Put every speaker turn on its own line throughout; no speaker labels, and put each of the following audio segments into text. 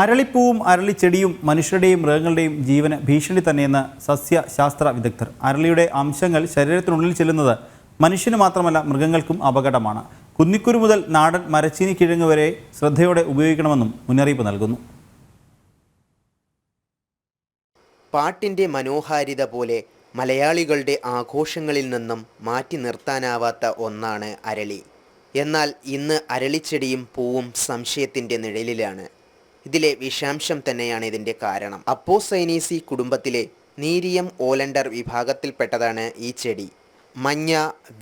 അരളിപ്പൂവും അരളിച്ചെടിയും മനുഷ്യരുടെയും മൃഗങ്ങളുടെയും ജീവന് ഭീഷണി തന്നെയെന്ന് സസ്യശാസ്ത്ര വിദഗ്ധർ. അരളിയുടെ അംശങ്ങൾ ശരീരത്തിനുള്ളിൽ ചെല്ലുന്നത് മനുഷ്യന് മാത്രമല്ല മൃഗങ്ങൾക്കും അപകടമാണ്. കുന്നിക്കുരു മുതൽ നാടൻ മരച്ചീനി കിഴങ്ങ് വരെ ശ്രദ്ധയോടെ ഉപയോഗിക്കണമെന്നും മുന്നറിയിപ്പ് നൽകുന്നു.
പാട്ടിന്റെ മനോഹാരിത പോലെ മലയാളികളുടെ ആഘോഷങ്ങളിൽ നിന്നും മാറ്റി നിർത്താനാവാത്ത ഒന്നാണ് അരളി. എന്നാൽ ഇന്ന് അരളിച്ചെടിയും പൂവും സംശയത്തിന്റെ നിഴലിലാണ്. ഇതിലെ വിഷാംശം തന്നെയാണ് ഇതിന്റെ കാരണം. അപ്പോസൈനീസി കുടുംബത്തിലെ നീരിയം ഓലണ്ടർ വിഭാഗത്തിൽപ്പെട്ടതാണ് ഈ ചെടി. മഞ്ഞ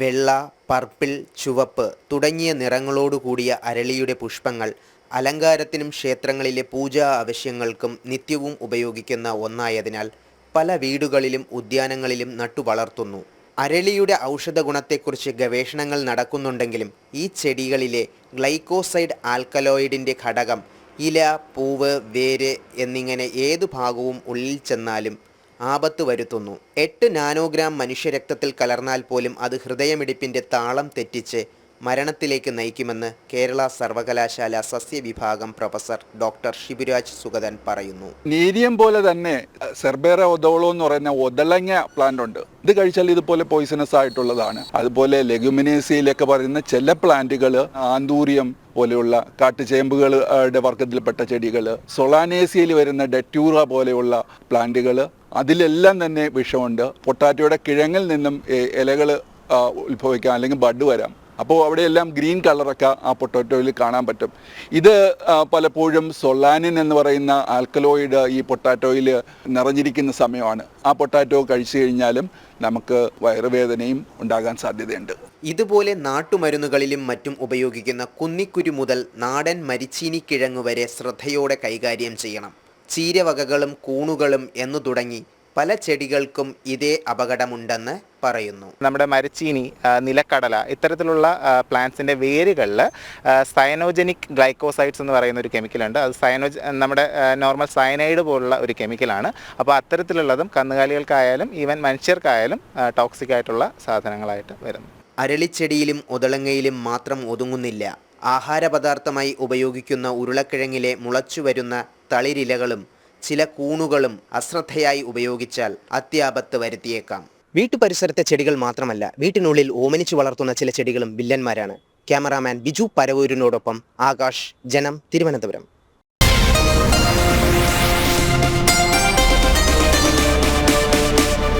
വെള്ള പർപ്പിൾ ചുവപ്പ് തുടങ്ങിയ നിറങ്ങളോടുകൂടിയ അരളിയുടെ പുഷ്പങ്ങൾ അലങ്കാരത്തിനും ക്ഷേത്രങ്ങളിലെ പൂജാ ആവശ്യങ്ങൾക്കും നിത്യവും ഉപയോഗിക്കുന്ന ഒന്നായതിനാൽ പല വീടുകളിലും ഉദ്യാനങ്ങളിലും നട്ടുവളർത്തുന്നു. അരളിയുടെ ഔഷധ ഗുണത്തെക്കുറിച്ച് ഗവേഷണങ്ങൾ നടക്കുന്നുണ്ടെങ്കിലും ഈ ചെടികളിലെ ഗ്ലൈക്കോസൈഡ് ആൽക്കലോയിഡിന്റെ ഘടകം ഇല പൂവ് വേര് എന്നിങ്ങനെ ഏതു ഭാഗവും ഉള്ളിൽ ചെന്നാലും ആപത്ത് വരുത്തുന്നു. എട്ട് നാനോഗ്രാം മനുഷ്യരക്തത്തിൽ കലർന്നാൽ പോലും അത് ഹൃദയമിടിപ്പിന്റെ താളം തെറ്റിച്ച് മരണത്തിലേക്ക് നയിക്കുമെന്ന് കേരള സർവകലാശാല സസ്യവിഭാഗം പ്രൊഫസർ ഡോക്ടർ ഷിബുരാജ് സുഗതൻ പറയുന്നു.
നീരിയം പോലെ തന്നെ സെർബേറ ഒതോളോ എന്ന് പറയുന്ന ഒതളങ്ങ പ്ലാന്റ് ഉണ്ട്. ഇത് കഴിച്ചാൽ ഇതുപോലെ പോയിസണസ് ആയിട്ടുള്ളതാണ്. അതുപോലെ ലെഗുമിനേസിയിലൊക്കെ പറയുന്ന ചില പ്ലാന്റുകൾ ആന്തൂറിയം പോലെയുള്ള കാട്ടുചേമ്പുകളുടെ വർഗത്തിൽപ്പെട്ട ചെടികൾ സൊളാനേസിയയിൽ വരുന്ന ഡെറ്റ്യൂറ പോലെയുള്ള പ്ലാന്റുകൾ അതിലെല്ലാം തന്നെ വിഷമുണ്ട്. പൊട്ടാറ്റോയുടെ കിഴങ്ങിൽ നിന്നും ഇലകൾ ഉത്ഭവിക്കാം അല്ലെങ്കിൽ ബഡ് വരാം. അപ്പോൾ അവിടെയെല്ലാം ഗ്രീൻ കളറൊക്കെ ആ പൊട്ടാറ്റോയിൽ കാണാൻ പറ്റും. ഇത് പലപ്പോഴും സൊളാനിൻ എന്ന് പറയുന്ന ആൽക്കലോയിഡ് ഈ പൊട്ടാറ്റോയിൽ നിറഞ്ഞിരിക്കുന്ന സമയമാണ്. ആ പൊട്ടാറ്റോ കഴിച്ചു കഴിഞ്ഞാലും നമുക്ക് വയറുവേദനയും ഉണ്ടാകാൻ സാധ്യതയുണ്ട്.
ഇതുപോലെ നാട്ടുമരുന്നുകളിലും മറ്റും ഉപയോഗിക്കുന്ന കുന്നിക്കുരു മുതൽ നാടൻ മരിച്ചീനി കിഴങ്ങ് വരെ ശ്രദ്ധയോടെ കൈകാര്യം ചെയ്യണം. ചീരവകകളും കൂണുകളും എന്നു തുടങ്ങി പല ചെടികൾക്കും ഇതേ അപകടമുണ്ടെന്ന് പറയുന്നു.
നമ്മുടെ മരച്ചീനി നിലക്കടല ഇത്തരത്തിലുള്ള പ്ലാന്റ്സിന്റെ വേരുകളിൽ സയനോജനിക് ഗ്ലൈക്കോസൈഡ്സ് എന്ന് പറയുന്ന ഒരു കെമിക്കലുണ്ട് അത് സയനോജ നമ്മുടെ നോർമൽ സയനൈഡ് പോലുള്ള ഒരു കെമിക്കലാണ് അപ്പോൾ അത്തരത്തിലുള്ളതും കന്നുകാലികൾക്കായാലും ഈവൻ മനുഷ്യർക്കായാലും ടോക്സിക് ആയിട്ടുള്ള സാധനങ്ങളായിട്ട് വരുന്നു.
അരളിച്ചെടിയിലും ഒതളങ്ങയിലും മാത്രം ഒതുങ്ങുന്നില്ല. ആഹാരപദാർത്ഥമായി ഉപയോഗിക്കുന്ന ഉരുളക്കിഴങ്ങിലെ മുളച്ചുവരുന്ന തളിരിലകളും ചില കൂണുകളും അശ്രദ്ധയായി ഉപയോഗിച്ചാൽ അത്യാപത്ത് വരുത്തിയേക്കാം. വീട്ടുപരിസരത്തെ ചെടികൾ മാത്രമല്ല വീട്ടിനുള്ളിൽ ഓമനിച്ചു വളർത്തുന്ന ചില ചെടികളും വില്ലന്മാരാണ്. ക്യാമറാമാൻ ബിജു പരവൂരിനോടൊപ്പം ആകാശ് ജനം തിരുവനന്തപുരം.